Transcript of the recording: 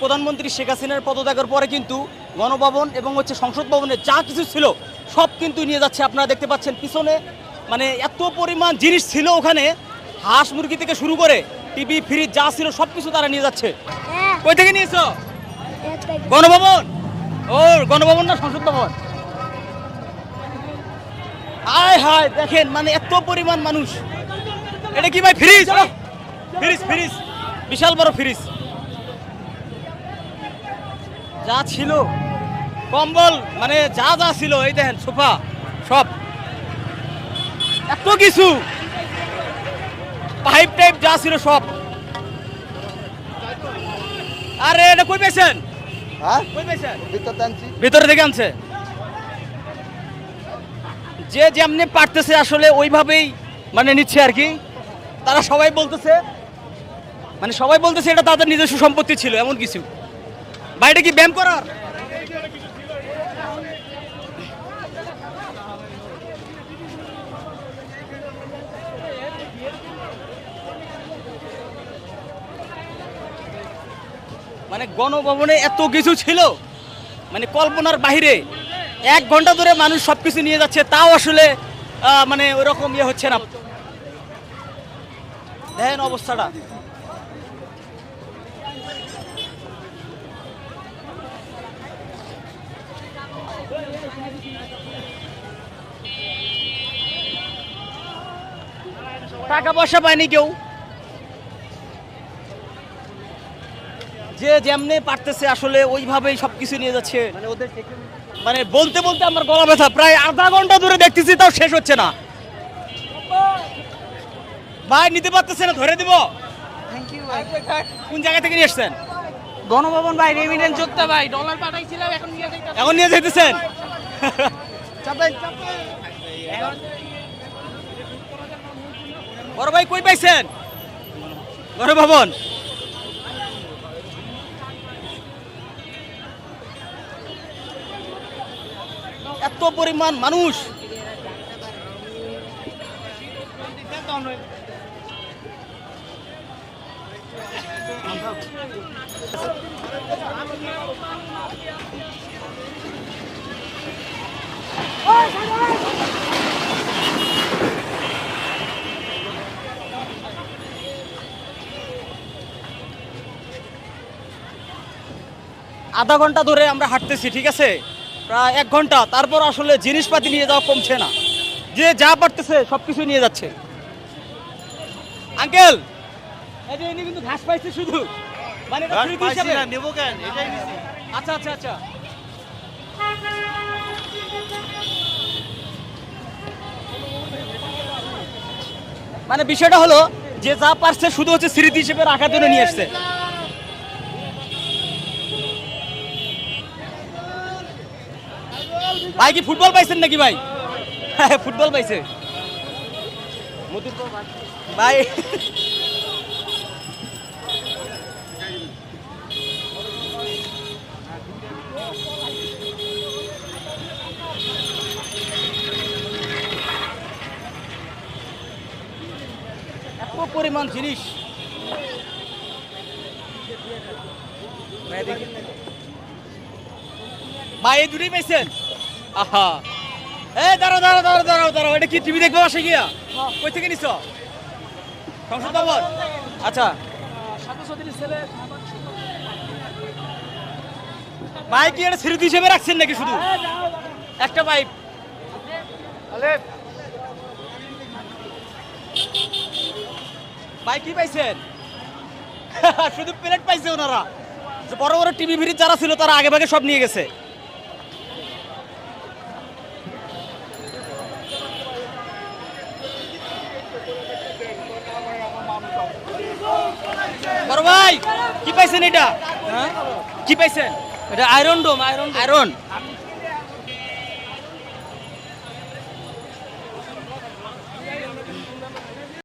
প্রধানমন্ত্রী শেখ হাসিনার পদত্যাগের পরে কিন্তু গণভবন এবং হচ্ছে সংসদ ভবনে যা কিছু ছিল সব কিন্তু নিয়ে যাচ্ছে। আপনারা দেখতে পাচ্ছেন পিছনে মানে এত পরিমাণ জিনিস ছিল ওখানে। হাঁস মুরগি থেকে শুরু করে টিভি ফ্রিজ যা ছিল সব কিছু তারা নিয়ে যাচ্ছে। হ্যাঁ। কই থেকে নিয়েছো? গণভবন? ও গণভবন না সংসদ ভবন? হায় হায় দেখেন মানে এত পরিমাণ মানুষ। এটা কি ভাই ফ্রিজ? Fridge fridge. বিশাল বড় ফ্রিজ। যা ছিল কম্বল মানে যা যা ছিল এই দেখেন সোফা সব। এত কিছু। পাইপ টাইপ যা ছিল সব। আরে এটা কই পেয়েছেন? হ্যাঁ? ভিতরে থেকে আনছে? যে যেমনি পারতেছে আসলে ওইভাবেই মানে নিচ্ছে আর কি। তারা সবাই বলতেছে মানে সবাই বলতেছে এটা তাদের নিজস্ব সম্পত্তি ছিল এমন কিছু। বাইরে কি ব্যায়াম করার? মানে গণভবনে এত কিছু ছিল? মানে কল্পনার বাইরে এক ঘণ্টা ধরে মানুষ সব কিছু নিয়ে যাচ্ছে, তাও আসলে মানে ওরকম ইয়ে হচ্ছে না। দেখেন অবস্থাটা। টাকা পয়সা পায়নি কেউ। যে যেমনে পারতেছে আসলে ওইভাবেই সবকিছু নিয়ে যাচ্ছে। মানে মানে বলতে বলতে আমার গলা ব্যথা প্রায় আধা ঘণ্টা ধরে দেখতেছি তাও শেষ হচ্ছে না। ভাই নিতে পারতেছে না ধরে দিব। কোন জায়গা থেকে নিয়ে এসছেন? গণভবন ভাই রেমিটেন্স যোদ্ধা ভাই ডলার পাঠাইছিলাম এখন নিয়ে এখন নিয়ে যেতেছেন বড় ভাই কই পাইছেন? বড় ভবন এত পরিমাণ মানুষ। আধা ঘণ্টা ধরে আমরা হাঁটতেছি, ঠিক আছে? প্রায় এক ঘণ্টা। তারপর আসলে জিনিসপাতি নিয়ে যাওয়া কমছে না। যে যা পারতেছে সব কিছু নিয়ে যাচ্ছে। আঙ্কেল! কিন্তু ঘাস পাইছে শুধু। মানে এটা free হিসাবে? নেব কেন? এটাই নিছি। আচ্ছা আচ্ছা আচ্ছা। মানে বিষয়টা হলো যে যা পারছে শুধু হচ্ছে স্মৃতি হিসেবে রাখার জন্য নিয়ে এসছে ভাই কি ফুটবল পাইছেন নাকি ভাই? হ্যাঁ ফুটবল পাইছে। ভাই পরিমাণ জিনিস। ভাই আহা। এ এটা কি টিভি আচ্ছা। হিসেবে রাখছেন নাকি শুধু? একটা পাইপ ভাই কি পাইছেন? শুধু প্লেট পাইছে ওনারা। যে বড় বড় টিভি ফ্রিজ যারা ছিল তারা আগে ভাগে সব নিয়ে গেছে। বড় ভাই কি পাইছেন এটা? কি পাইছেন? এটা আয়রন ডোম আয়রন আয়রন